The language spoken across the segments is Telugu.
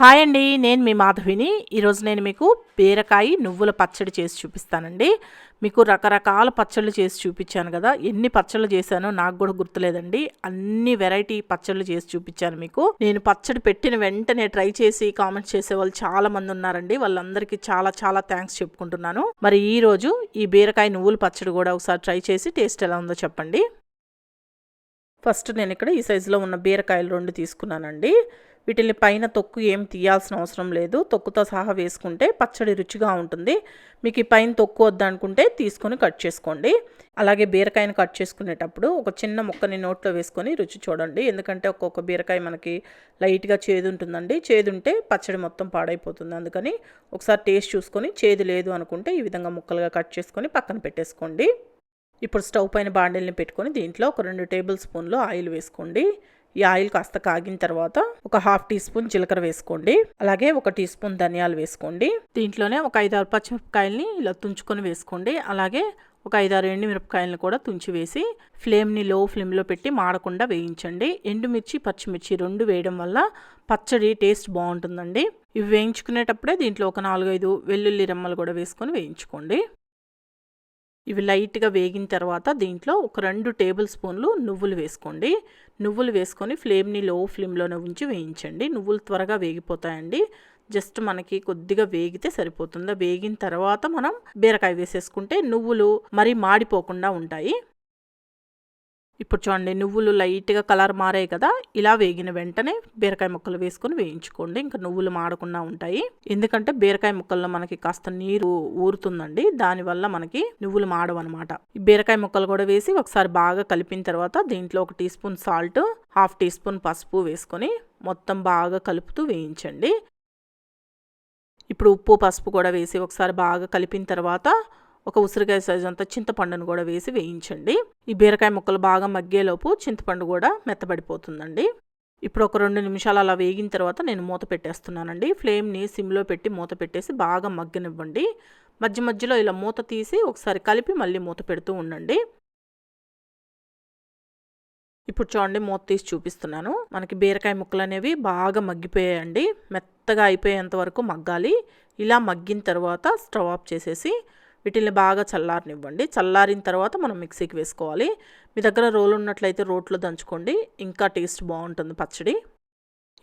హాయ్ అండి నేను మీ మాధవిని. ఈరోజు నేను మీకు బీరకాయ నువ్వుల పచ్చడి చేసి చూపిస్తానండి. మీకు రకరకాల పచ్చళ్ళు చేసి చూపించాను కదా ఎన్ని పచ్చళ్ళు చేశానో నాకు కూడా గుర్తులేదండి. అన్ని వెరైటీ పచ్చళ్ళు చేసి చూపించాను మీకు. నేను పచ్చడి పెట్టిన వెంటనే ట్రై చేసి కామెంట్స్ చేసే వాళ్ళు చాలా మంది ఉన్నారండి. వాళ్ళందరికీ చాలా చాలా థ్యాంక్స్ చెప్పుకుంటున్నాను. మరి ఈ రోజు ఈ బీరకాయ నువ్వుల పచ్చడి కూడా ఒకసారి ట్రై చేసి టేస్ట్ ఎలా ఉందో చెప్పండి. ఫస్ట్ నేను ఇక్కడ ఈ సైజులో ఉన్న బీరకాయలు రెండు తీసుకున్నానండి. వీటిని పైన తొక్కు ఏం తీయాల్సిన అవసరం లేదు. తొక్కుతో సహా వేసుకుంటే పచ్చడి రుచిగా ఉంటుంది. మీకు ఈ పైన తొక్కు వద్దనుకుంటే తీసుకొని కట్ చేసుకోండి. అలాగే బీరకాయను కట్ చేసుకునేటప్పుడు ఒక చిన్న ముక్కని నోట్లో వేసుకొని రుచి చూడండి. ఎందుకంటే ఒక్కొక్క బీరకాయ మనకి లైట్గా చేదు ఉంటుందండి చేదు ఉంటే పచ్చడి మొత్తం పాడైపోతుంది. అందుకని ఒకసారి టేస్ట్ చూసుకొని చేదు లేదు అనుకుంటే ఈ విధంగా ముక్కలుగా కట్ చేసుకొని పక్కన పెట్టేసుకోండి. ఇప్పుడు స్టవ్ పైన బాండిల్ని పెట్టుకొని దీంట్లో ఒక రెండు టేబుల్ స్పూన్లు ఆయిల్ వేసుకోండి. ఈ ఆయిల్ కాస్త కాగిన తర్వాత ఒక హాఫ్ టీ స్పూన్ జీలకర్ర వేసుకోండి. అలాగే ఒక టీ స్పూన్ ధనియాలు వేసుకోండి. దీంట్లోనే ఒక ఐదారు పచ్చిమిరపకాయల్ని ఇలా తుంచుకొని వేసుకోండి. అలాగే ఒక ఐదారు ఎండుమిరపకాయలను కూడా తుంచి వేసి ఫ్లేమ్ని లో ఫ్లేమ్లో పెట్టి మాడకుండా వేయించండి. ఎండుమిర్చి పచ్చిమిర్చి రెండు వేయడం వల్ల పచ్చడి టేస్ట్ బాగుంటుందండి. ఇవి వేయించుకునేటప్పుడే దీంట్లో ఒక నాలుగైదు వెల్లుల్లి రెమ్మలు కూడా వేసుకొని వేయించుకోండి. ఇవి లైట్గా వేగిన తర్వాత దీంట్లో ఒక రెండు టేబుల్ స్పూన్లు నువ్వులు వేసుకోండి. నువ్వులు వేసుకొని ఫ్లేమ్ని లో ఫ్లేమ్లోనే ఉంచి వేయించండి. నువ్వులు త్వరగా వేగిపోతాయండి. జస్ట్ మనకి కొద్దిగా వేగితే సరిపోతుంది. వేగిన తర్వాత మనం బీరకాయ వేసేసుకుంటే నువ్వులు మరీ మాడిపోకుండా ఉంటాయి. ఇప్పుడు చూడండి నువ్వులు లైట్గా కలర్ మారాయి కదా ఇలా వేగిన వెంటనే బీరకాయ ముక్కలు వేసుకొని వేయించుకోండి. ఇంకా నువ్వులు మాడకుండా ఉంటాయి. ఎందుకంటే బీరకాయ ముక్కల్లో మనకి కాస్త నీరు ఊరుతుందండి దానివల్ల మనకి నువ్వులు మాడవన్నమాట బీరకాయ ముక్కలు కూడా వేసి ఒకసారి బాగా కలిపిన తర్వాత దీంట్లో ఒక teaspoon salt half teaspoon పసుపు వేసుకొని మొత్తం బాగా కలుపుతూ వేయించండి. ఇప్పుడు ఉప్పు పసుపు కూడా వేసి ఒకసారి బాగా కలిపిన తర్వాత ఒక ఉసిరికాయ సైజ్ అంత చింతపండును కూడా వేసి వేయించండి. ఈ బీరకాయ ముక్కలు బాగా మగ్గేలోపు చింతపండు కూడా మెత్తబడిపోతుందండి. ఇప్పుడు ఒక రెండు నిమిషాలు అలా వేగిన తర్వాత నేను మూత పెట్టేస్తున్నానండి. ఫ్లేమ్ని సిమ్లో పెట్టి మూత పెట్టేసి బాగా మగ్గనివ్వండి. మధ్య మధ్యలో ఇలా మూత తీసి ఒకసారి కలిపి మళ్ళీ మూత పెడుతూ ఉండండి. ఇప్పుడు చూడండి మూత తీసి చూపిస్తున్నాను. మనకి బీరకాయ ముక్కలు అనేవి బాగా మగ్గిపోయాయండి. మెత్తగా అయిపోయేంత వరకు మగ్గాలి. ఇలా మగ్గిన తర్వాత స్టవ్ ఆఫ్ చేసేసి వీటిని బాగా చల్లారనివ్వండి. చల్లారిన తర్వాత మనం మిక్సీకి వేసుకోవాలి. మీ దగ్గర రోలు ఉన్నట్లయితే రోట్లో దంచుకోండి. ఇంకా టేస్ట్ బాగుంటుంది పచ్చడి.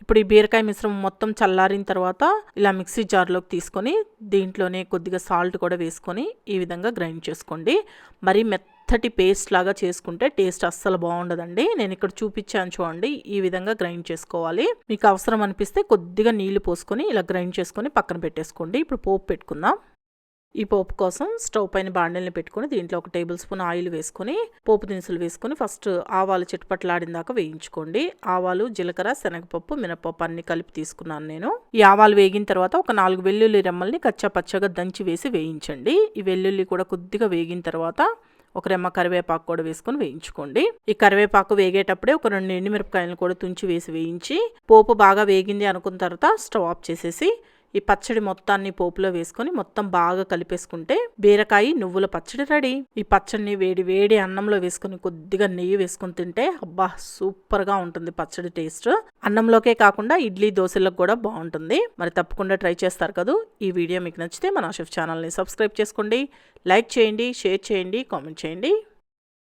ఇప్పుడు ఈ బీరకాయ మిశ్రమం మొత్తం చల్లారిన తర్వాత ఇలా మిక్సీ జార్లోకి తీసుకొని దీంట్లోనే కొద్దిగా సాల్ట్ కూడా వేసుకొని ఈ విధంగా గ్రైండ్ చేసుకోండి. మరి మెత్తటి పేస్ట్ లాగా చేసుకుంటే టేస్ట్ అస్సలు బాగుండదండి. నేను ఇక్కడ చూపించాను చూడండి. ఈ విధంగా గ్రైండ్ చేసుకోవాలి. మీకు అవసరం అనిపిస్తే కొద్దిగా నీళ్ళు పోసుకొని ఇలా గ్రైండ్ చేసుకొని పక్కన పెట్టేసుకోండి. ఇప్పుడు పోపు పెట్టుకుందాం. ఈ పోపు కోసం స్టవ్ పైన బాండల్ని పెట్టుకుని దీంట్లో ఒక టేబుల్ స్పూన్ ఆయిల్ వేసుకొని పోపు దినుసులు వేసుకొని ఫస్ట్ ఆవాలు చట్పట్లాడిందాకా వేయించుకోండి. ఆవాలు జీలకర్ర శనగపప్పు మినపప్పు అన్ని కలిపి తీసుకున్నాను నేను. ఈ ఆవాలు వేగిన తర్వాత ఒక నాలుగు వెల్లుల్లి రెమ్మల్ని కచ్చా పచ్చగా దంచి వేసి వేయించండి. ఈ వెల్లుల్లి కూడా కొద్దిగా వేగిన తర్వాత ఒక రెమ్మ కరివేపాకు కూడా వేసుకొని వేయించుకోండి. ఈ కరివేపాకు వేగేటప్పుడే ఒక రెండు ఎండుమిరపకాయలను కూడా తుంచి వేసి వేయించి పోపు బాగా వేగింది అనుకున్న తర్వాత స్టవ్ ఆఫ్ చేసేసి ఈ పచ్చడి మొత్తాన్ని పోపులో వేసుకొని మొత్తం బాగా కలిపేసుకుంటే బీరకాయ నువ్వుల పచ్చడి రెడీ. ఈ పచ్చడిని వేడి వేడి అన్నంలో వేసుకొని కొద్దిగా నెయ్యి వేసుకొని తింటే అబ్బా సూపర్గా ఉంటుంది పచ్చడి టేస్ట్. అన్నంలోకే కాకుండా ఇడ్లీ దోశలకు కూడా బాగుంటుంది. మరి తప్పకుండా ట్రై చేస్తారు కదా? ఈ వీడియో మీకు నచ్చితే మన షెఫ్ ఛానల్ని సబ్స్క్రైబ్ చేసుకోండి. లైక్ చేయండి షేర్ చేయండి కామెంట్ చేయండి.